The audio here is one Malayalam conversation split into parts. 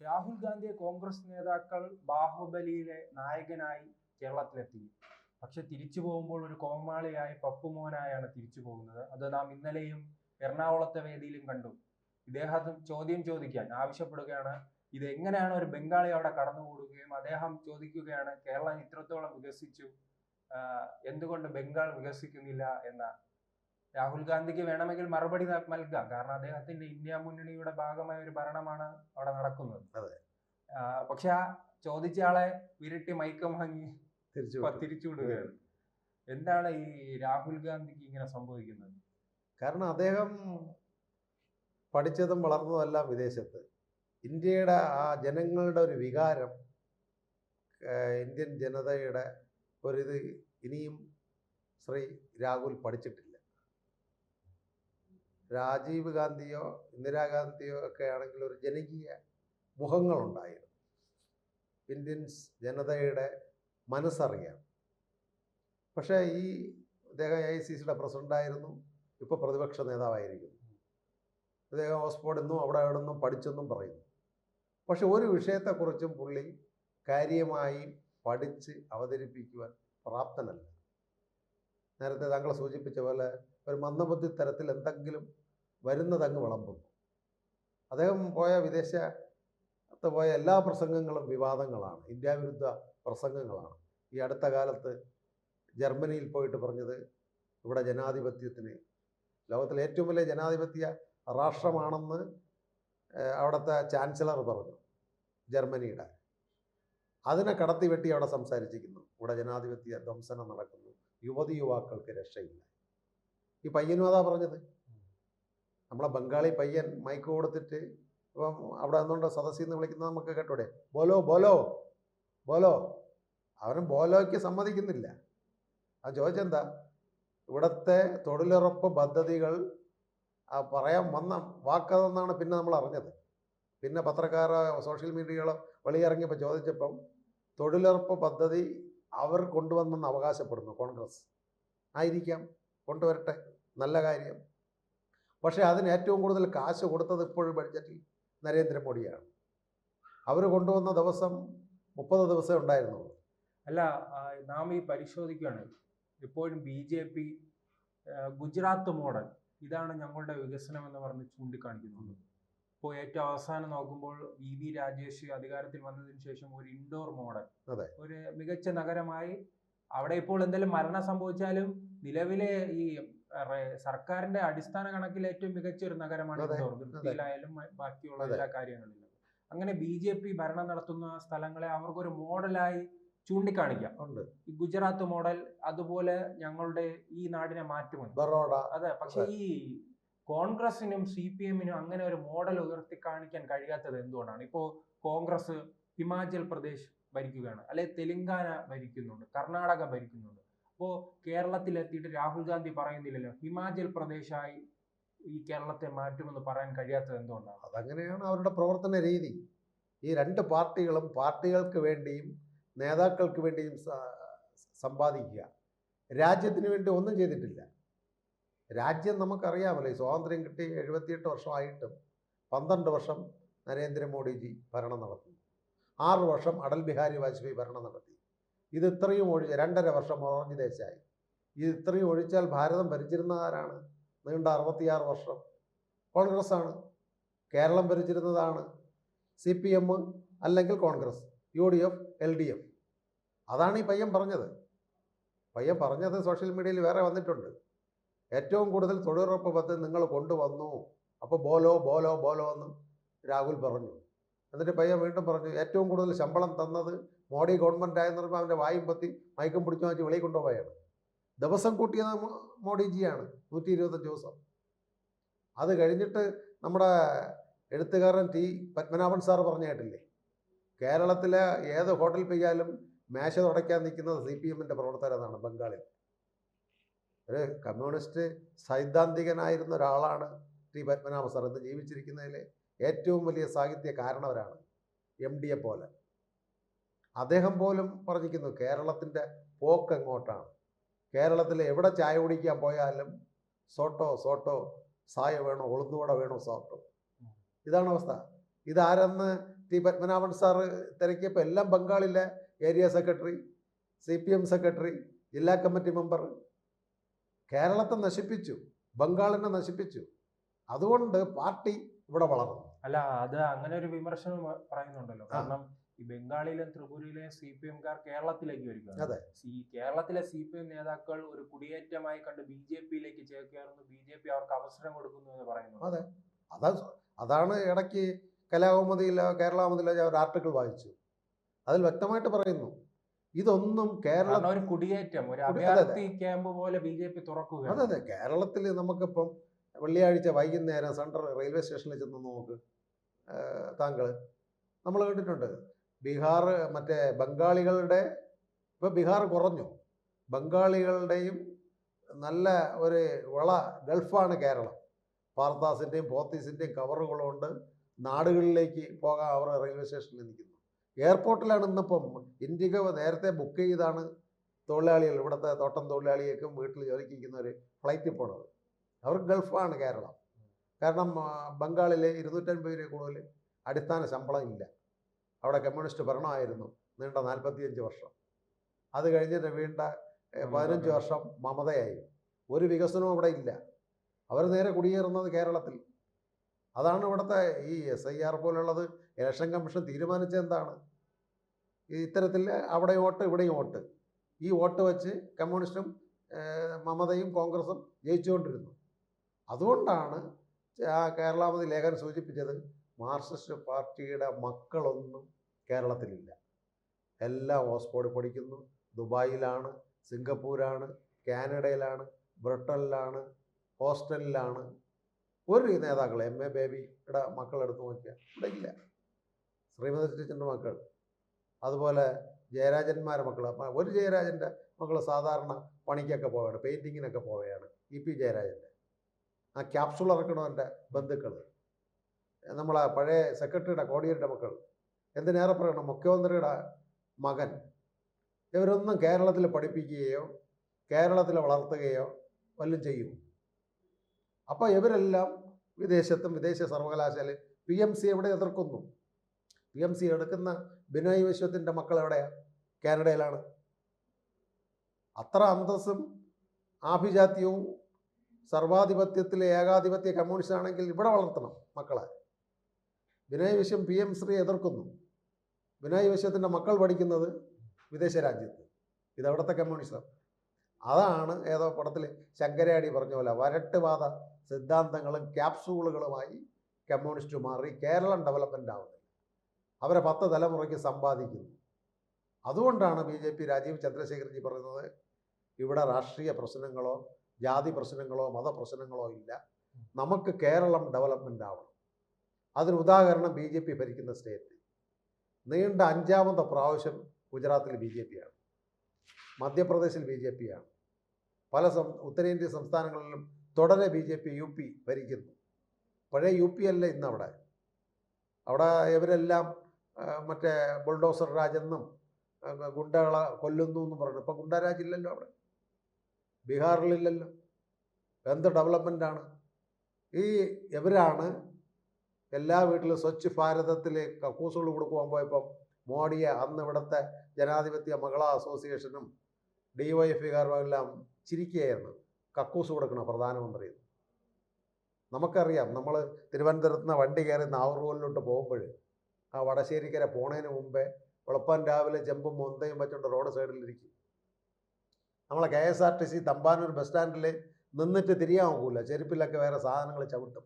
രാഹുൽ ഗാന്ധിയെ കോൺഗ്രസ് നേതാക്കൾ ബാഹുബലിയിലെ നായകനായി കേരളത്തിലെത്തി. പക്ഷെ തിരിച്ചു പോകുമ്പോൾ ഒരു കോമാളിയായി പപ്പുമോനായാണ് തിരിച്ചു പോകുന്നത്. അത് നാം ഇന്നലെയും എറണാകുളത്തെ വേദിയിലും കണ്ടു. ഇദ്ദേഹം ചോദ്യം ചോദിക്കാൻ ആവശ്യപ്പെടുകയാണ്. ഇത് എങ്ങനെയാണ് ഒരു ബംഗാളി അവിടെ കടന്നുകൂടുകയും അദ്ദേഹം ചോദിക്കുകയാണ് കേരളം ഇത്രത്തോളം വികസിച്ചു എന്തുകൊണ്ട് ബംഗാൾ വികസിക്കുന്നില്ല എന്ന രാഹുൽ ഗാന്ധിക്ക് വേണമെങ്കിൽ മറുപടി നൽകാം. കാരണം അദ്ദേഹത്തിന്റെ ഇന്ത്യ മുന്നണിയുടെ ഭാഗമായ ഒരു ഭരണമാണ് അവിടെ നടക്കുന്നത്. അതെ. പക്ഷെ ആ ചോദിച്ച ആളെ വിരട്ടി മയക്കം വാങ്ങി. തിരിച്ചുവിടുകയാണ് എന്താണ് ഈ രാഹുൽ ഗാന്ധിക്ക് ഇങ്ങനെ സംഭവിക്കുന്നത്? കാരണം അദ്ദേഹം പഠിച്ചതും വളർന്നതല്ല വിദേശത്ത്. ഇന്ത്യയുടെ ആ ജനങ്ങളുടെ ഒരു വികാരം ഇന്ത്യൻ ജനതയുടെ ഒരിത് ഇനിയും ശ്രീ രാഹുൽ പഠിച്ചിട്ടില്ല. രാജീവ് ഗാന്ധിയോ ഇന്ദിരാഗാന്ധിയോ ഒക്കെ ആണെങ്കിൽ ഒരു ജനകീയ മുഖങ്ങളുണ്ടായിരുന്നു. ഇന്ത്യൻസ് ജനതയുടെ മനസ്സറിയാം പക്ഷേ ഈ അദ്ദേഹം എ ഐ സി സിയുടെ പ്രസിഡന്റായിരുന്നു ഇപ്പോൾ പ്രതിപക്ഷ നേതാവായിരിക്കുന്നു. അദ്ദേഹം ഓക്സ്ഫോർഡിൽ നിന്നും അവിടെ അവിടെ നിന്നും പഠിച്ചെന്നും പറയുന്നു. പക്ഷെ ഒരു വിഷയത്തെക്കുറിച്ചും പുള്ളി കാര്യമായി പഠിച്ച് അവതരിപ്പിക്കുവാൻ പ്രാപ്തനല്ല. നേരത്തെ താങ്കൾ സൂചിപ്പിച്ച പോലെ ഒരു മന്ദബുദ്ധി തരത്തിൽ എന്തെങ്കിലും വരുന്നതങ്ങ് വിളമ്പുന്നു. അദ്ദേഹം പോയ വിദേശത്ത് പോയ എല്ലാ പ്രസംഗങ്ങളും വിവാദങ്ങളാണ്. ഇന്ത്യാവിരുദ്ധ പ്രസംഗങ്ങളാണ്. ഈ അടുത്ത കാലത്ത് ജർമ്മനിയിൽ പോയിട്ട് പറഞ്ഞത് ഇവിടെ ജനാധിപത്യത്തിന് ലോകത്തിലെ ഏറ്റവും വലിയ ജനാധിപത്യ രാഷ്ട്രമാണെന്ന് അവിടുത്തെ ചാൻസലർ പറഞ്ഞു ജർമ്മനിയുടെ. അതിനെ കടത്തി വെട്ടി അവിടെ സംസാരിച്ചിരിക്കുന്നു. ഇവിടെ ജനാധിപത്യ ധ്വംസനം നടക്കുന്നു. യുവതി യുവാക്കൾക്ക് രക്ഷയില്ല. ഈ പയ്യനും അതാ പറഞ്ഞത്. നമ്മളെ ബംഗാളി പയ്യൻ മൈക്ക് കൊടുത്തിട്ട് ഇപ്പം അവിടെ നിന്നുകൊണ്ട് സദസ്സിൽ നിന്ന് വിളിക്കുന്നത് നമുക്ക് കേട്ടൂടെ? ബോലോ ബോലോ ബോലോ. അവനും ബോലോയ്ക്ക് സമ്മതിക്കുന്നില്ല. അത് ചോദിച്ചെന്താ? ഇവിടുത്തെ തൊഴിലുറപ്പ് പദ്ധതികൾ ആ പറയാൻ വന്ന വാക്കതെന്നാണ് പിന്നെ നമ്മൾ അറിഞ്ഞത്. പിന്നെ പത്രക്കാരോ സോഷ്യൽ മീഡിയകളോ വെളിയിറങ്ങിയപ്പോൾ ചോദിച്ചപ്പം തൊഴിലുറപ്പ് പദ്ധതി അവർ കൊണ്ടുവന്നെന്ന് അവകാശപ്പെടുന്നു കോൺഗ്രസ്. ആയിരിക്കാം. കൊണ്ടുവരട്ടെ. നല്ല കാര്യം. പക്ഷേ അതിന് ഏറ്റവും കൂടുതൽ കാശ് കൊടുത്തത് ഇപ്പോഴും ബഡ്ജറ്റിൽ നരേന്ദ്രമോദിയാണ്. അവർ കൊണ്ടുവന്ന ദിവസം മുപ്പത് ദിവസമേ ഉണ്ടായിരുന്നുള്ളൂ. അല്ല നാം ഈ പരിശോധിക്കുകയാണ്. ഇപ്പോഴും B J P Gujarat model ഇതാണ് ഞങ്ങളുടെ വികസനം എന്ന് പറഞ്ഞ് ചൂണ്ടിക്കാണിക്കുന്നുണ്ട്. ഇപ്പോൾ ഏറ്റവും അവസാനം നോക്കുമ്പോൾ ഇ വി രാജേഷ് അധികാരത്തിൽ വന്നതിന് ശേഷം ഒരു ഇൻഡോർ മോഡൽ. ഒരു മികച്ച നഗരമായി അവിടെ ഇപ്പോൾ എന്തെങ്കിലും മരണം സംഭവിച്ചാലും നിലവിലെ ഈ സർക്കാരിന്റെ അടിസ്ഥാന കണക്കിൽ ഏറ്റവും മികച്ച ഒരു നഗരമാണ് ആയാലും ഇൻഡോർ. വൃത്തിയിലായാലും ബാക്കിയുള്ള എല്ലാ കാര്യങ്ങളിലും. അങ്ങനെ ബി ജെ പി ഭരണം നടത്തുന്ന സ്ഥലങ്ങളെ അവർക്കൊരു മോഡലായി ചൂണ്ടിക്കാണിക്കാം. ഗുജറാത്ത് മോഡൽ അതുപോലെ ഞങ്ങളുടെ ഈ നാടിനെ മാറ്റുമെന്ന്. ബറോഡ. അതെ പക്ഷെ ഈ കോൺഗ്രസിനും സി പി എമ്മിനും അങ്ങനെ ഒരു മോഡൽ ഉയർത്തി കാണിക്കാൻ കഴിയാത്തത് എന്തുകൊണ്ടാണ്? ഇപ്പോ കോൺഗ്രസ് ഹിമാചൽ പ്രദേശ് ഭരിക്കുകയാണ്. അല്ലെ തെലങ്കാന ഭരിക്കുന്നുണ്ട് കർണാടക ഭരിക്കുന്നുണ്ട്. അപ്പോൾ കേരളത്തിൽ എത്തിയിട്ട് രാഹുൽ ഗാന്ധി പറയുന്നില്ലല്ലോ ഹിമാചൽ പ്രദേശായി ഈ കേരളത്തെ മാറ്റുമെന്ന് പറയാൻ കഴിയാത്തത് എന്തുകൊണ്ടാണ്? അതങ്ങനെയാണ് അവരുടെ പ്രവർത്തന രീതി. ഈ രണ്ട് പാർട്ടികളും പാർട്ടികൾക്ക് വേണ്ടിയും നേതാക്കൾക്ക് വേണ്ടിയും സമ്പാദിക്കുക. രാജ്യത്തിന് വേണ്ടി ഒന്നും ചെയ്തിട്ടില്ല. രാജ്യം നമുക്കറിയാമല്ലോ ഈ സ്വാതന്ത്ര്യം കിട്ടി എഴുപത്തിയെട്ട് വർഷമായിട്ടും പന്ത്രണ്ട് വർഷം നരേന്ദ്രമോദിജി ഭരണം നടത്തുന്നു ആറ് വർഷം അടൽ ബിഹാരി വാജ്പേയി ഭരണം നടത്തി. ഇത് ഇത്രയും ഒഴിച്ച് രണ്ടര വർഷം മൊറാർജി ദേശായി. ഇത് ഇത്രയും ഒഴിച്ചാൽ ഭാരതം ഭരിച്ചിരുന്ന ആരാണ്? നീണ്ട അറുപത്തിയാറ് വർഷം. കോൺഗ്രസ് ആണ് കേരളം ഭരിച്ചിരുന്നതാണ് സി പി എം അല്ലെങ്കിൽ Congress U D F L D F. അതാണ് ഈ പയ്യൻ പറഞ്ഞത്. പയ്യൻ പറഞ്ഞത് സോഷ്യൽ മീഡിയയിൽ വേറെ വന്നിട്ടുണ്ട്. ഏറ്റവും കൂടുതൽ തൊഴിലുറപ്പ് പദ്ധതി നിങ്ങൾ കൊണ്ടുവന്നു. അപ്പോൾ ബോലോ ബോലോ ബോലോ എന്നും രാഹുൽ പറഞ്ഞു. എന്നിട്ട് പയ്യൻ വീണ്ടും പറഞ്ഞു ഏറ്റവും കൂടുതൽ ശമ്പളം തന്നത് മോഡി ഗവൺമെന്റ് ആയെന്ന് പറയുമ്പോൾ അവന്റെ വായും പത്തി മയക്കം പിടിച്ചു വെച്ച് വെളിയിൽ കൊണ്ടുപോയാണ് ദിവസം കൂട്ടിയത് മോഡിജിയാണ് നൂറ്റി ഇരുപത്തഞ്ച് ദിവസം. അത് കഴിഞ്ഞിട്ട് നമ്മുടെ എഴുത്തുകാരൻ ടി പത്മനാഭൻ സാർ പറഞ്ഞായിട്ടില്ലേ കേരളത്തിലെ ഏത് ഹോട്ടൽ പെയ്യാലും മേശ തുടയ്ക്കാൻ നിൽക്കുന്നത് സി പി എമ്മിന്റെ പ്രവർത്തകരെന്നാണ് ബംഗാളിൽ. ഒരു കമ്മ്യൂണിസ്റ്റ് സൈദ്ധാന്തികനായിരുന്ന ഒരാളാണ് ടി പത്മനാഭ സാർ ഇന്ന് ജീവിച്ചിരിക്കുന്നതിലെ. ഏറ്റവും വലിയ സാഹിത്യ കാരണവരാണ് എം ഡിയെ പോലെ. അദ്ദേഹം പോലും പറഞ്ഞിരിക്കുന്നു കേരളത്തിന്റെ പോക്ക് എങ്ങോട്ടാണ്? കേരളത്തിൽ എവിടെ ചായ കുടിക്കാൻ പോയാലും സോട്ടോ സോട്ടോ സായ വേണോ ഉളുന്നുവട വേണോ സോട്ടോ. ഇതാണ് അവസ്ഥ. ഇതാരെന്ന് ടി പത്മനാഭൻ സാറ് തിരക്കിയപ്പോൾ എല്ലാം ബംഗാളിലെ area secretary C P M secretary ജില്ലാ കമ്മിറ്റി മെമ്പർ. കേരളത്തെ നശിപ്പിച്ചു ബംഗാളിനെ നശിപ്പിച്ചു. അതുകൊണ്ട് പാർട്ടി ഇവിടെ വളർന്നു. അല്ല അത് അങ്ങനെ ഒരു വിമർശനം പറയുന്നുണ്ടല്ലോ. കാരണം ഈ ബംഗാളിലെയും ത്രിപുരയിലെയും സി പി എംകാർ കേരളത്തിലേക്ക് വരികയാണ്. അതെ. ഈ കേരളത്തിലെ സി പി എം നേതാക്കൾ ഒരു കുടിയേറ്റമായി കണ്ട് ബി ജെ പിയിലേക്ക് ചേക്കേറുന്നു. ബി ജെ പി അവർക്ക് അവസരം കൊടുക്കുന്നു എന്ന് പറയുന്നു. അതെ. അതാ അതാണ് ഇടയ്ക്ക് കലാകൗമുദിയിലോ കേരളാമതിയിലോ ഞാൻ ഒരു ആർട്ടിക്കിൾ വായിച്ചു. അതിൽ വ്യക്തമായിട്ട് പറയുന്നു ഇതൊന്നും കേരള ഒരു കുടിയേറ്റം ഒരു. അഭയാർത്ഥി ക്യാമ്പ് പോലെ ബി ജെ പി അതെ അതെ. കേരളത്തിൽ നമുക്കിപ്പം വെള്ളിയാഴ്ച വൈകുന്നേരം സെൻട്രൽ റെയിൽവേ സ്റ്റേഷനിൽ ചെന്ന് നോക്ക്. താങ്കൾ നമ്മൾ കണ്ടിട്ടുണ്ട് ബീഹാർ മറ്റേ ബംഗാളികളുടെ ഇപ്പോൾ ബീഹാർ കുറഞ്ഞു. ബംഗാളികളുടെയും നല്ല ഒരു വള ഗൾഫാണ് കേരളം. പാർത്താസിന്റെയും പോത്തീസിന്റെയും കവറുകളുണ്ട്. നാടുകളിലേക്ക് പോകാൻ അവർ റെയിൽവേ സ്റ്റേഷനിൽ നിൽക്കുന്നു. എയർപോർട്ടിലാണ് ഇന്നിപ്പം ഇൻഡിഗോ നേരത്തെ ബുക്ക് ചെയ്താണ് തൊഴിലാളികൾ ഇവിടുത്തെ തോട്ടം തൊഴിലാളിയേക്കും വീട്ടിൽ ജോലിക്ക് ഇരിക്കുന്നവർ ഫ്ലൈറ്റിൽ പോണത്. അവർക്ക് ഗൾഫാണ് കേരളം. കാരണം ബംഗാളിലെ ഇരുന്നൂറ്റൻപത് രൂപ കൂടുതൽ അടിസ്ഥാന ശമ്പളം ഇല്ല. അവിടെ കമ്മ്യൂണിസ്റ്റ് ഭരണമായിരുന്നു നീണ്ട നാൽപ്പത്തിയഞ്ച് വർഷം. അത് കഴിഞ്ഞിട്ട് വീണ്ട പതിനഞ്ച് വർഷം മമതയായി. ഒരു വികസനവും അവിടെ ഇല്ല. അവർ നേരെ കുടിയേറുന്നത് കേരളത്തിൽ. അതാണ് ഇവിടുത്തെ ഈ എസ് ഐ ആർ പോലുള്ളത്. ഇലക്ഷൻ കമ്മീഷൻ തീരുമാനിച്ചെന്താണ് ഇത്തരത്തിൽ അവിടെ വോട്ട് ഇവിടെയും വോട്ട്. ഈ വോട്ട് വെച്ച് കമ്മ്യൂണിസ്റ്റും മമതയും കോൺഗ്രസും ജയിച്ചുകൊണ്ടിരുന്നു. അതുകൊണ്ടാണ് കേരളാമതി ലേഖൻ സൂചിപ്പിച്ചത് മാർക്സിസ്റ്റ് പാർട്ടിയുടെ മക്കളൊന്നും കേരളത്തിലില്ല. എല്ലാം ഓക്സ്ഫോർഡ് പഠിക്കുന്നു. ദുബായിലാണ് സിംഗപ്പൂരാണ് കാനഡയിലാണ് ബ്രിട്ടനിലാണ് ഹോസ്റ്റലിലാണ് ഒരു നേതാക്കൾ എം എ ബേബിയുടെ മക്കളെടുത്ത് നോക്കിയാൽ ഇവിടെ ഇല്ല. ശ്രീമതി ടീച്ചറിന്റെ മക്കൾ അതുപോലെ ജയരാജന്മാരുടെ മക്കൾ ഒരു ജയരാജന്റെ മക്കൾ സാധാരണ പണിക്കൊക്കെ പോവുകയാണ് പെയിന്റിങ്ങിനൊക്കെ പോവുകയാണ് ഇ പി ജയരാജന്റെ. ആ ക്യാപ്സൂൾ ഇറക്കണവന്റെ ബന്ധുക്കൾ? നമ്മളെ പഴയ സെക്രട്ടറിയുടെ കോടിയേരിയുടെ മക്കൾ. എന്തിനേറെ പറയണം? മുഖ്യമന്ത്രിയുടെ മകൻ. ഇവരൊന്നും കേരളത്തിൽ പഠിപ്പിക്കുകയോ കേരളത്തിൽ വളർത്തുകയോ വല്ലതും ചെയ്യും. അപ്പോൾ ഇവരെല്ലാം വിദേശത്തും വിദേശ സർവകലാശാലയിൽ പി എം സി എവിടെ എതിർക്കുന്നു? പി എം സി എടുക്കുന്ന ബിനോയ് വിശ്വത്തിന്റെ മക്കൾ എവിടെയാണ് കാനഡയിലാണ്. അത്ര അന്തസ്സും ആഭിജാത്യവും സർവാധിപത്യത്തിലെ ഏകാധിപത്യ കമ്മ്യൂണിസ്റ്റ് ആണെങ്കിൽ ഇവിടെ വളർത്തണം മക്കളെ. വിനയ് വിശ്വം പി എം ശ്രീ എതിർക്കുന്നു. വിനയ് വിശ്വത്തിന്റെ മക്കൾ പഠിക്കുന്നത് വിദേശ രാജ്യത്ത്. ഇതവിടുത്തെ കമ്മ്യൂണിസം. അതാണ് ഏതോ പടത്തിൽ ശങ്കരാടി പറഞ്ഞ പോലെ വരട്ടുവാദ സിദ്ധാന്തങ്ങളും ക്യാപ്സൂളുകളുമായി കമ്മ്യൂണിസ്റ്റ് മാറി കേരളം ഡെവലപ്മെന്റ് ആവുന്നത് അവരെ പത്ത് തലമുറയ്ക്ക് സമ്പാദിക്കുന്നു. അതുകൊണ്ടാണ് B J P Rajeev Chandrasekharji പറയുന്നത് ഇവിടെ രാഷ്ട്രീയ പ്രശ്നങ്ങളോ ജാതി പ്രശ്നങ്ങളോ മതപ്രശ്നങ്ങളോ ഇല്ല. നമുക്ക് കേരളം ഡെവലപ്മെന്റ് ആവണം. അതിന് ഉദാഹരണം ബി ജെ പി ഭരിക്കുന്ന സ്റ്റേറ്റ് നീണ്ട അഞ്ചാമത്തെ പ്രാവശ്യം ഗുജറാത്തിൽ ബി ജെ പിയാണ് മധ്യപ്രദേശിൽ ബി ജെ പിയാണ് പല സം ഉത്തരേന്ത്യൻ സംസ്ഥാനങ്ങളിലും തുടരെ B J P U P ഭരിക്കുന്നു. പഴയ യു പി അല്ല ഇന്ന് അവിടെ ഇവരെല്ലാം മറ്റേ ബുൾഡോസർ രാജെന്നും ഗുണ്ടകളെ കൊല്ലുന്നു എന്നും പറഞ്ഞു. ഇപ്പം ഗുണ്ടാരാജില്ലല്ലോ അവിടെ. ബീഹാറിലില്ലല്ലോ. എന്ത് ഡെവലപ്മെന്റാണ് ഈ ഇവരാണ് എല്ലാ വീട്ടിലും സ്വച്ഛ് ഭാരതത്തിൽ കക്കൂസുകൾ കൊടുക്കുവാൻ പോയപ്പം മോഡിയെ അന്ന് ഇവിടുത്തെ ജനാധിപത്യ മഹിളാ അസോസിയേഷനും ഡി വൈ എഫുകാരും എല്ലാം ചിരിക്കുകയായിരുന്നു. കക്കൂസ് കൊടുക്കണം പ്രധാനമന്ത്രി? നമുക്കറിയാം നമ്മൾ തിരുവനന്തപുരത്ത് നിന്ന് വണ്ടി കയറി നാഗർകോവിലോട്ട് പോകുമ്പോൾ ആ വടശ്ശേരിക്കര പോണതിന് മുമ്പേ വെളുപ്പാൻ രാവിലെ ചെമ്പും മൊന്തയും വെച്ചുകൊണ്ട് റോഡ് സൈഡിലിരിക്കും. നമ്മളെ K S R T C Thampanoor bus സ്റ്റാൻഡിൽ നിന്നിട്ട് തിരിയാൻ ഒക്കില്ല ചെരുപ്പിലൊക്കെ വേറെ സാധനങ്ങൾ ചവിട്ടും.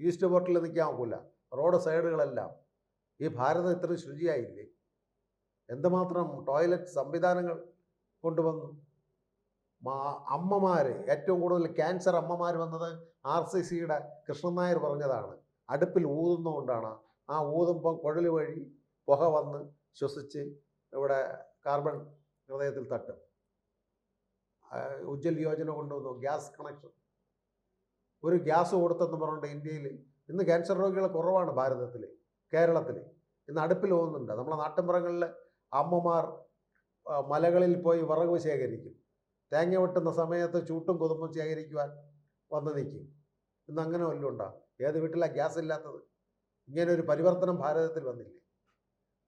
ഈസ്റ്റ് പോർട്ടിൽ നിൽക്കാൻ ഒക്കില്ല റോഡ് സൈഡുകളെല്ലാം. ഈ ഭാരതം ഇത്ര ശുചിയായില്ലേ? എന്തുമാത്രം ടോയ്ലറ്റ് സംവിധാനങ്ങൾ കൊണ്ടുവന്നു? അമ്മമാർ ഏറ്റവും കൂടുതൽ ക്യാൻസർ അമ്മമാർ വന്നത് ആർ സി സിയുടെ കൃഷ്ണൻ നായർ പറഞ്ഞതാണ്. അടുപ്പിൽ ഊതുന്നതുകൊണ്ടാണ്. ആ ഊതുമ്പം കുഴൽ വഴി പുക വന്ന് ശ്വസിച്ച് ഇവിടെ കാർബൺ ഹൃദയത്തിൽ തട്ടും. ഉജ്ജൽ യോജന കൊണ്ടുവന്നു? Gas connection. ഒരു ഗ്യാസ് കൊടുത്തെന്ന് പറഞ്ഞിട്ട് ഇന്ത്യയിൽ ഇന്ന് ക്യാൻസർ രോഗികൾ കുറവാണ് ഭാരതത്തിൽ കേരളത്തിൽ ഇന്ന് അടുപ്പിൽ പോകുന്നുണ്ട്. നമ്മളെ നാട്ടിൻപുറങ്ങളിൽ അമ്മമാർ മലകളിൽ പോയി വിറക് ശേഖരിക്കും. തേങ്ങ വെട്ടുന്ന സമയത്ത് ചൂട്ടും കൊതുമ്പും ശേഖരിക്കുവാൻ വന്ന് നിൽക്കും. ഇന്ന് അങ്ങനെ വല്ലതും ഉണ്ടോ? ഏത് വീട്ടിലാണ് ഗ്യാസ് ഇല്ലാത്തത്? ഇങ്ങനെ ഒരു പരിവർത്തനം ഭാരതത്തിൽ വന്നില്ലേ?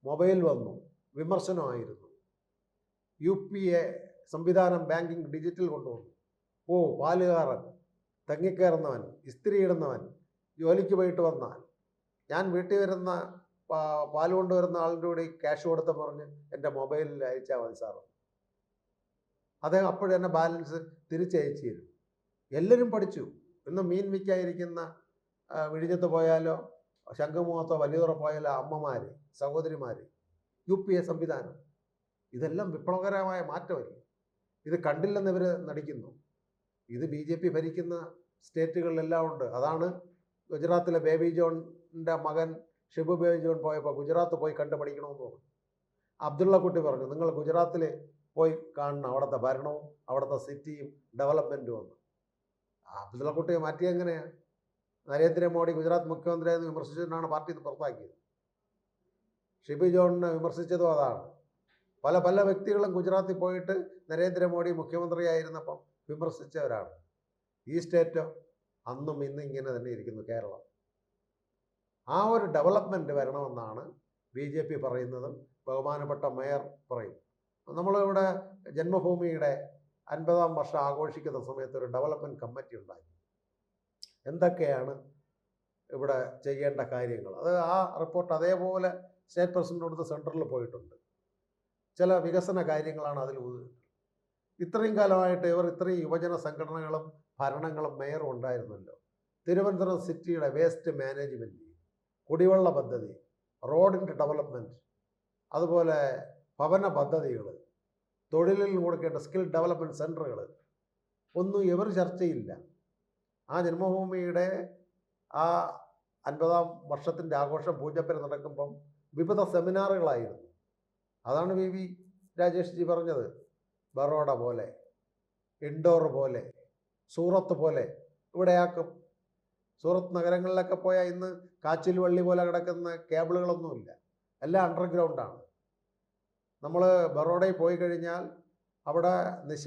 മൊബൈൽ വന്നു. വിമർശനമായിരുന്നു. യു പി എ സംവിധാനം ബാങ്കിങ് ഡിജിറ്റൽ കൊണ്ടുവന്നു ഓ പാലുകാരൻ തങ്ങിക്കയറുന്നവൻ ഇസ്തിരി ഇടുന്നവൻ ജോലിക്ക് പോയിട്ട് വന്നാൽ ഞാൻ വീട്ടിൽ വരുന്ന പാൽ കൊണ്ടുവരുന്ന ആളിന്റെ കൂടെ ക്യാഷ് കൊടുത്ത പറഞ്ഞ് എന്റെ മൊബൈലിൽ അയച്ചാൽ മതി സാറ്. അദ്ദേഹം അപ്പോഴും എന്നെ ബാലൻസ് തിരിച്ചയച്ചു തരും എല്ലാവരും പഠിച്ചു. ഇന്ന് മീൻ വിൽക്കാതിരിക്കുന്ന വിഴിഞ്ഞത്ത് പോയാലോ ശംഖുമുഖത്തോ വലിയതുറ പോയാലോ അമ്മമാർ സഹോദരിമാർ യു പി എ സംവിധാനം. ഇതെല്ലാം വിപ്ലവകരമായ മാറ്റമല്ലേ? ഇത് കണ്ടില്ലെന്ന് ഇവർ നടിക്കുന്നു. ഇത് ബി ജെ പി ഭരിക്കുന്ന സ്റ്റേറ്റുകളിലെല്ലാം ഉണ്ട്. അതാണ് ഗുജറാത്തിലെ ബേബി ജോണിന്റെ മകൻ ഷിബു ബേബി ജോൺ പോയപ്പോൾ ഗുജറാത്ത് പോയി കണ്ട് പഠിക്കണമെന്ന് പറഞ്ഞു അബ്ദുള്ള കുട്ടി പറഞ്ഞു നിങ്ങൾ ഗുജറാത്തിൽ പോയി കാണണം. അവിടുത്തെ ഭരണവും അവിടുത്തെ സിറ്റിയും ഡെവലപ്മെന്റും ഒന്ന്. അബ്ദുള്ള കുട്ടിയെ മാറ്റി എങ്ങനെയാണ് നരേന്ദ്രമോദി ഗുജറാത്ത് മുഖ്യമന്ത്രിയെന്ന് വിമർശിച്ചിട്ടാണ് പാർട്ടി പുറത്താക്കിയത്. ഷിബു ജോണിനെ വിമർശിച്ചതും അതാണ്. പല പല വ്യക്തികളും ഗുജറാത്തിൽ പോയിട്ട് നരേന്ദ്രമോദി മുഖ്യമന്ത്രിയായിരുന്നപ്പം വിമർശിച്ചവരാണ്. ഈ സ്റ്റേറ്റോ അന്നും ഇന്നും ഇങ്ങനെ തന്നെ ഇരിക്കുന്നു കേരളം. ആ ഒരു ഡെവലപ്മെന്റ് വരണമെന്നാണ് ബി ജെ പി പറയുന്നതും ബഹുമാനപ്പെട്ട മേയർ പറയും. നമ്മളിവിടെ ജന്മഭൂമിയുടെ അൻപതാം വർഷം ആഘോഷിക്കുന്ന സമയത്ത് ഒരു ഡെവലപ്മെന്റ് കമ്മിറ്റി ഉണ്ടായി. എന്തൊക്കെയാണ് ഇവിടെ ചെയ്യേണ്ട കാര്യങ്ങൾ? അത് ആ റിപ്പോർട്ട് അതേപോലെ സ്റ്റേറ്റ് പ്രസിഡന്റ് കൊടുത്ത് സെൻട്രലിൽ പോയിട്ടുണ്ട്. ചില വികസന കാര്യങ്ങളാണ് അതിൽ ഊ- ഇത്രയും കാലമായിട്ട് ഇവർ ഇത്രയും യുവജന സംഘടനകളും ഭരണങ്ങളും മേയറും ഉണ്ടായിരുന്നല്ലോ. തിരുവനന്തപുരം സിറ്റിയുടെ വേസ്റ്റ് മാനേജ്മെന്റ് കുടിവെള്ള പദ്ധതി റോഡിന്റെ ഡെവലപ്മെന്റ് അതുപോലെ ഭവന പദ്ധതികൾ തൊഴിലിൽ കൊടുക്കേണ്ട സ്കിൽ ഡെവലപ്മെന്റ് സെന്ററുകൾ ഒന്നും ഇവർ ചർച്ചയില്ല. ആ ജന്മഭൂമിയുടെ ആ അൻപതാം വർഷത്തിന്റെ ആഘോഷം പൂജപ്പര നടക്കുമ്പം വിവിധ സെമിനാറുകളായിരുന്നു അതാണ് വി വി രാജേഷ് ജി പറഞ്ഞത്. ബറോഡ പോലെ ഇൻഡോർ പോലെ സൂറത്ത് പോലെ ഇവിടെയാക്കും. സൂറത്ത് നഗരങ്ങളിലൊക്കെ പോയാൽ ഇന്ന് കാച്ചിൽ വള്ളി പോലെ കിടക്കുന്ന കേബിളുകളൊന്നുമില്ല. എല്ലാം അണ്ടർഗ്രൗണ്ടാണ് നമ്മൾ ബറോഡയിൽ പോയി കഴിഞ്ഞാൽ അവിടെ നിശ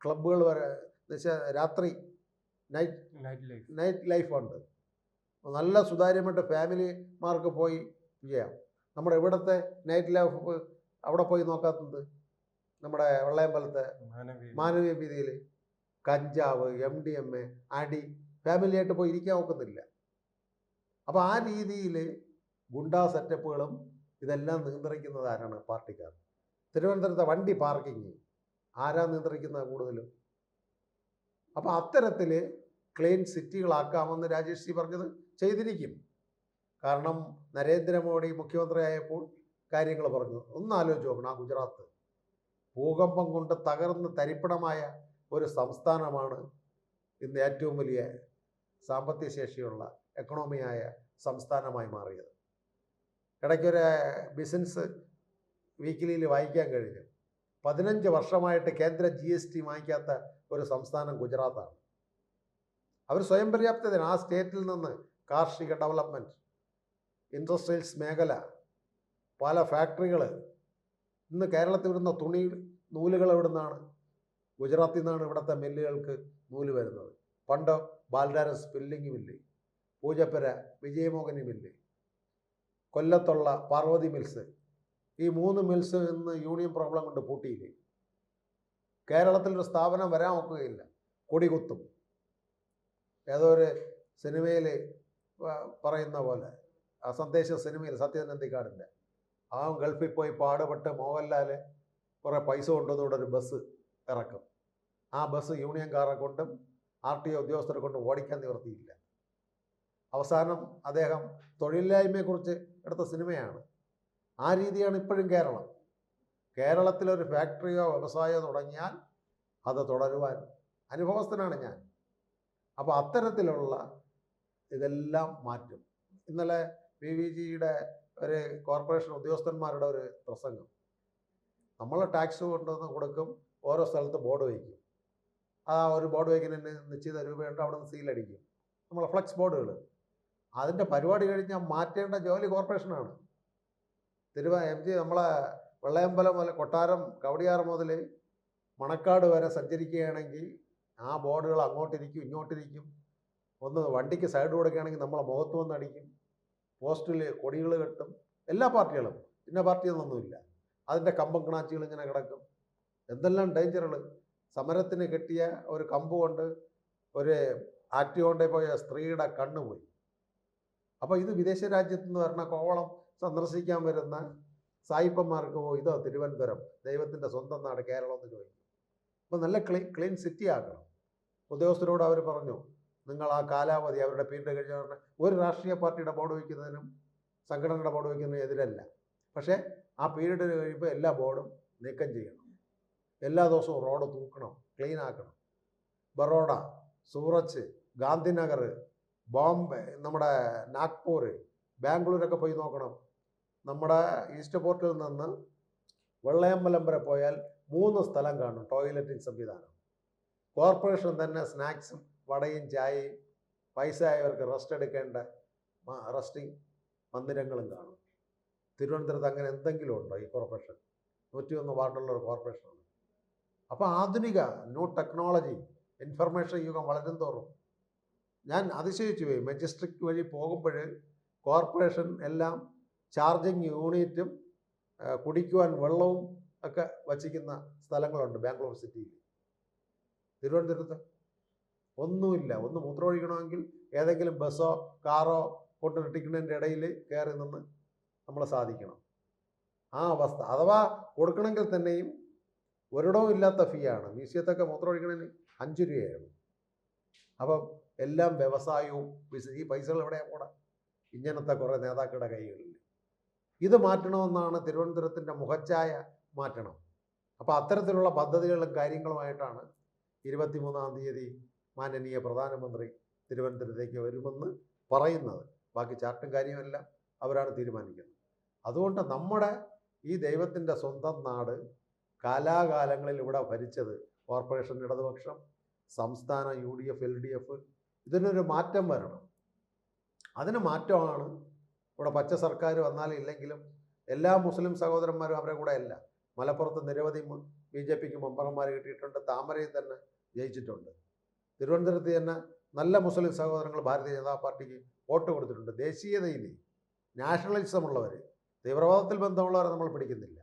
ക്ലബ്ബുകൾ വരെ നിശ രാത്രി night night life night life ഉണ്ട്. നല്ല സുതാര്യമായിട്ട് ഫാമിലിമാർക്ക് പോയി ചെയ്യാം നമ്മുടെ ഇവിടുത്തെ നൈറ്റ് ലൈഫ് അവിടെ പോയി നോക്കാത്തത്? നമ്മുടെ വെള്ളയമ്പലത്തെ മാനവീയ വീതിയിൽ കഞ്ചാവ് എം ഡി എം എ അടി ഫാമിലിയായിട്ട് പോയി ഇരിക്കാൻ ഒക്കുന്നില്ല അപ്പോൾ ആ രീതിയിൽ ഗുണ്ടാ സെറ്റപ്പുകളും ഇതെല്ലാം നിയന്ത്രിക്കുന്നത് ആരാണ്? പാർട്ടിക്കാർ. തിരുവനന്തപുരത്തെ വണ്ടി പാർക്കിങ് ആരാ നിയന്ത്രിക്കുന്നത് കൂടുതലും? അപ്പോൾ അത്തരത്തിൽ ക്ലീൻ സിറ്റികളാക്കാമെന്ന് രാജേഷ് ജി പറഞ്ഞത് ചെയ്തിരിക്കും. കാരണം നരേന്ദ്രമോദി മുഖ്യമന്ത്രിയായപ്പോൾ കാര്യങ്ങൾ പറഞ്ഞു. ഒന്ന് ആലോചിച്ച് നോക്കണം. ആ ഗുജറാത്ത് ഭൂകമ്പം കൊണ്ട് തകർന്ന് തരിപ്പണമായ ഒരു സംസ്ഥാനമാണ് ഇന്ന് ഏറ്റവും വലിയ സാമ്പത്തിക ശേഷിയുള്ള എക്കണോമിയായ സംസ്ഥാനമായി മാറിയത്. ഇടയ്ക്കൊരു ബിസിനസ് വീക്കിലിയിൽ വായിക്കാൻ കഴിഞ്ഞു. പതിനഞ്ച് വർഷമായിട്ട് കേന്ദ്ര ജി എസ് ടി വാങ്ങിക്കാത്ത ഒരു സംസ്ഥാനം ഗുജറാത്താണ്. അവർ സ്വയം പര്യാപ്തതയാണ്. ആ സ്റ്റേറ്റിൽ നിന്ന് കാർഷിക ഡെവലപ്മെന്റ് ഇൻഡസ്ട്രിയൽസ് മേഖല പല ഫാക്ടറികൾ ഇന്ന് കേരളത്തിൽ വരുന്ന തുണി നൂലുകൾ എവിടെ നിന്നാണ് ഗുജറാത്തിൽ നിന്നാണ് ഇവിടുത്തെ മില്ലുകൾക്ക് നൂൽ വരുന്നത്. പണ്ട് ബാൽഡാര spinning mill Poojappura Vijayamohini mill കൊല്ലത്തുള്ള Parvathi mills. ഈ മൂന്ന് മിൽസ് ഇന്ന് യൂണിയൻ പ്രോബ്ലം കൊണ്ട് പൂട്ടിയില്ലേ? കേരളത്തിലൊരു സ്ഥാപനം വരാൻ ഒക്കുകയില്ല. കൊടികുത്തും. ഏതോ ഒരു സിനിമയിൽ പറയുന്ന പോലെ. ആ സന്ദേശ സിനിമയിൽ സത്യൻ നന്ദിക്കാടിന്റെ ആ ഗൾഫിൽ പോയി പാടുപെട്ട് മോഹൻലാൽ കുറേ പൈസ കൊണ്ടുവന്നുകൊണ്ട് ഒരു ബസ് ഇറക്കും. ആ ബസ് യൂണിയൻകാരെ കൊണ്ടും ആർ ടി ഒ ഉദ്യോഗസ്ഥരെ കൊണ്ടും ഓടിക്കാൻ നിവർത്തിയില്ല അവസാനം അദ്ദേഹം തൊഴിലില്ലായ്മയെക്കുറിച്ച് എടുത്ത സിനിമയാണ്. ആ രീതിയാണ് ഇപ്പോഴും കേരളം. കേരളത്തിലൊരു ഫാക്ടറിയോ വ്യവസായമോ തുടങ്ങിയാൽ അത് തുടരുവാൻ അനുഭവസ്ഥനാണ് ഞാൻ. അപ്പോൾ അത്തരത്തിലുള്ള ഇതെല്ലാം മാറ്റും. ഇന്നലെ പി വി ജിയുടെ ഒരു കോർപ്പറേഷൻ ഉദ്യോഗസ്ഥന്മാരുടെ ഒരു പ്രസംഗം. നമ്മൾ ടാക്സ് കൊണ്ടുവന്ന് കൊടുക്കും ഓരോ സ്ഥലത്ത് ബോർഡ് വയ്ക്കും. ആ ഒരു ബോർഡ് വയ്ക്കുന്നതിന് നിശ്ചിത രൂപയുണ്ട് അവിടെ നിന്ന് സീലടിക്കും നമ്മൾ ഫ്ലക്സ് ബോർഡുകൾ അതിന്റെ പരിപാടി കഴിഞ്ഞാൽ മാറ്റേണ്ട ജോലി കോർപ്പറേഷനാണ്. തിരുവ എം ജി നമ്മളെ വെള്ളയമ്പലം മുതൽ കൊട്ടാരം കവടിയാർ മുതൽ മണക്കാട് വരെ സഞ്ചരിക്കുകയാണെങ്കിൽ ആ ബോർഡുകൾ അങ്ങോട്ടിരിക്കും ഇങ്ങോട്ടിരിക്കും. ഒന്ന് വണ്ടിക്ക് സൈഡ് കൊടുക്കുകയാണെങ്കിൽ നമ്മളെ മുഖത്ത് വന്ന് അടിക്കും. പോസ്റ്റിൽ കൊടികൾ കെട്ടും എല്ലാ പാർട്ടികളും ഇന്ന പാർട്ടി എന്നൊന്നുമില്ല അതിന്റെ കമ്പം കിണാച്ചികൾ ഇങ്ങനെ കിടക്കും. എന്തെല്ലാം ഡേഞ്ചറുകൾ സമരത്തിന് കെട്ടിയ ഒരു കമ്പ് കൊണ്ട് ഒരു ആറ്റി കൊണ്ടേ പോയ സ്ത്രീയുടെ കണ്ണ് പോയി. അപ്പോൾ ഇത് വിദേശ രാജ്യത്ത് നിന്ന് വരണ കോവളം സന്ദർശിക്കാൻ വരുന്ന സായിപ്പന്മാർക്ക് പോയി. ഇതോ തിരുവനന്തപുരം. ദൈവത്തിന്റെ സ്വന്തം നാട് കേരളം എന്ന് ചോദിക്കും. അപ്പോൾ നല്ല ക്ലീൻ ക്ലീൻ സിറ്റി ആക്കണം. ഉദ്യോഗസ്ഥരോട് അവർ പറഞ്ഞു നിങ്ങൾ ആ കാലാവധി അവരുടെ പീരീഡ് കഴിഞ്ഞ ഒരു രാഷ്ട്രീയ പാർട്ടിയുടെ ബോർഡ് വയ്ക്കുന്നതിനും സംഘടനയുടെ ബോർഡ് വയ്ക്കുന്നതിനും എതിരല്ല. പക്ഷേ ആ പീരീഡ് കഴിയുമ്പോൾ എല്ലാ ബോർഡും നീക്കം ചെയ്യണം. എല്ലാ ദിവസവും റോഡ് തൂക്കണം ക്ലീൻ ആക്കണം. ബറോഡ സൂറച്ച് ഗാന്ധിനഗർ ബോംബെ നമ്മുടെ നാഗ്പൂർ ബാംഗ്ലൂരൊക്കെ പോയി നോക്കണം. നമ്മുടെ ഈസ്റ്റ് പോർട്ടിൽ നിന്ന് വെള്ളയമ്പലം വരെ പോയാൽ മൂന്ന് സ്ഥലം കാണും ടോയ്ലറ്റിംഗ് സംവിധാനം. കോർപ്പറേഷൻ തന്നെ സ്നാക്സും വടയും ചായയും പൈസ ആയവർക്ക് റെസ്റ്റ് എടുക്കേണ്ട റെസ്റ്റിംഗ് മന്ദിരങ്ങളും കാണും. തിരുവനന്തപുരത്ത് അങ്ങനെ എന്തെങ്കിലും ഉണ്ടോ ഈ കോർപ്പറേഷൻ നൂറ്റിയൊന്ന് വാർഡുള്ള ഒരു കോർപ്പറേഷനാണ് അപ്പോൾ ആധുനിക ന്യൂ ടെക്നോളജി ഇൻഫർമേഷൻ യുഗം വളരും തോറും ഞാൻ അതിശയിച്ചു പോയി. മജിസ്ട്രിക്ട് വഴി പോകുമ്പോൾ കോർപ്പറേഷൻ എല്ലാം ചാർജിങ് യൂണിറ്റും കുടിക്കുവാൻ വെള്ളവും ഒക്കെ വച്ചിരിക്കുന്ന സ്ഥലങ്ങളുണ്ട് ബാംഗ്ലൂർ സിറ്റിയിൽ തിരുവനന്തപുരത്ത് ഒന്നുമില്ല. ഒന്ന് മൂത്രമൊഴിക്കണമെങ്കിൽ ഏതെങ്കിലും ബസ്സോ കാറോ കൊണ്ടിട്ടിക്കുന്നതിന്റെ ഇടയിൽ കയറി നിന്ന് നമ്മൾ സാധിക്കണം. ആ അവസ്ഥ. അഥവാ കൊടുക്കണമെങ്കിൽ തന്നെയും ഒരിടവും ഇല്ലാത്ത ഫീ ആണ്. മ്യൂസിയത്തൊക്കെ മൂത്രമൊഴിക്കണതിന് അഞ്ച് രൂപയാണ് അപ്പം എല്ലാം വ്യവസായവും ഈ പൈസകൾ എവിടെയാണ് പോടാ ഇങ്ങനത്തെ കുറേ നേതാക്കളുടെ കൈകളിൽ ഇത് മാറ്റണമെന്നാണ് തിരുവനന്തപുരത്തിന്റെ മുഖച്ഛായ മാറ്റണം. അപ്പോൾ അത്തരത്തിലുള്ള പദ്ധതികളും കാര്യങ്ങളുമായിട്ടാണ് ഇരുപത്തിമൂന്നാം തീയതി മാനനീയ പ്രധാനമന്ത്രി തിരുവനന്തപുരത്തേക്ക് വരുമെന്ന് പറയുന്നത്. ബാക്കി ചാർട്ടും കാര്യമെല്ലാം അവരാണ് തീരുമാനിക്കുന്നത്. അതുകൊണ്ട് നമ്മുടെ ഈ ദൈവത്തിന്റെ സ്വന്തം നാട് കാലാകാലങ്ങളിൽ ഇവിടെ ഭരിച്ചത് കോർപ്പറേഷൻ ഇടതുപക്ഷം സംസ്ഥാന U D F L D F ഇതിനൊരു മാറ്റം വരണം. അതിന് മാറ്റമാണ് ഇവിടെ പച്ച സർക്കാർ വന്നാലും ഇല്ലെങ്കിലും എല്ലാ മുസ്ലിം സഹോദരന്മാരും അവരെ കൂടെ അല്ല. മലപ്പുറത്ത് നിരവധി ബി ജെ പിക്ക് മെമ്പർമാർ കിട്ടിയിട്ടുണ്ട് താമരയിൽ തന്നെ ജയിച്ചിട്ടുണ്ട്. തിരുവനന്തപുരത്ത് തന്നെ നല്ല മുസ്ലിം സഹോദരങ്ങൾ ഭാരതീയ ജനതാ പാർട്ടിക്ക് വോട്ട് കൊടുത്തിട്ടുണ്ട്. ദേശീയതയിൽ നാഷണലിസം ഉള്ളവർ തീവ്രവാദത്തിൽ ബന്ധമുള്ളവരെ നമ്മൾ പിടിക്കുന്നില്ല.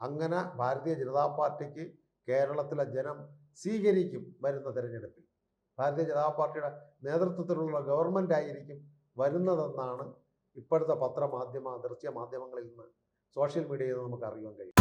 അങ്ങനെ ഭാരതീയ ജനതാ പാർട്ടിക്ക് കേരളത്തിലെ ജനം സ്വീകരിക്കും വരുന്ന തെരഞ്ഞെടുപ്പിൽ. ഭാരതീയ ജനതാ പാർട്ടിയുടെ നേതൃത്വത്തിലുള്ള ഗവൺമെന്റ് ആയിരിക്കും വരുന്നതെന്നാണ് ഇപ്പോഴത്തെ പത്രമാധ്യമ ദൃശ്യ മാധ്യമങ്ങളിൽ നിന്ന് സോഷ്യൽ മീഡിയയിൽ നിന്ന് നമുക്ക് അറിയാൻ കഴിയും.